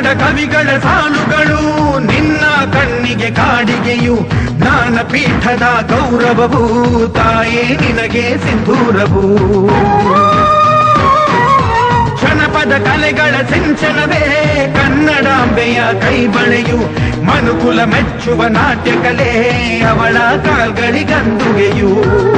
ಕನ್ನಡ ಕವಿಗಳ ಸಾಲುಗಳು. ನಿನ್ನ ಕಣ್ಣಿಗೆ ಕಾಡಿಗೆಯು ಜ್ಞಾನಪೀಠದ ಗೌರವವು. ತಾಯೇ, ನಿನಗೆ ಸಿಂಧೂರವು. ಜನಪದ ಕಲೆಗಳ ಸಿಂಚನವೇ. ಕನ್ನಡಾಂಬೆಯ ಕೈಬಳೆಯು ಮನುಕುಲ ಮೆಚ್ಚುವ ನಾಟ್ಯ ಕಲೆ. ಅವಳ ಕಾಲ್ಗಳಿಗಂದುಗೆಯು.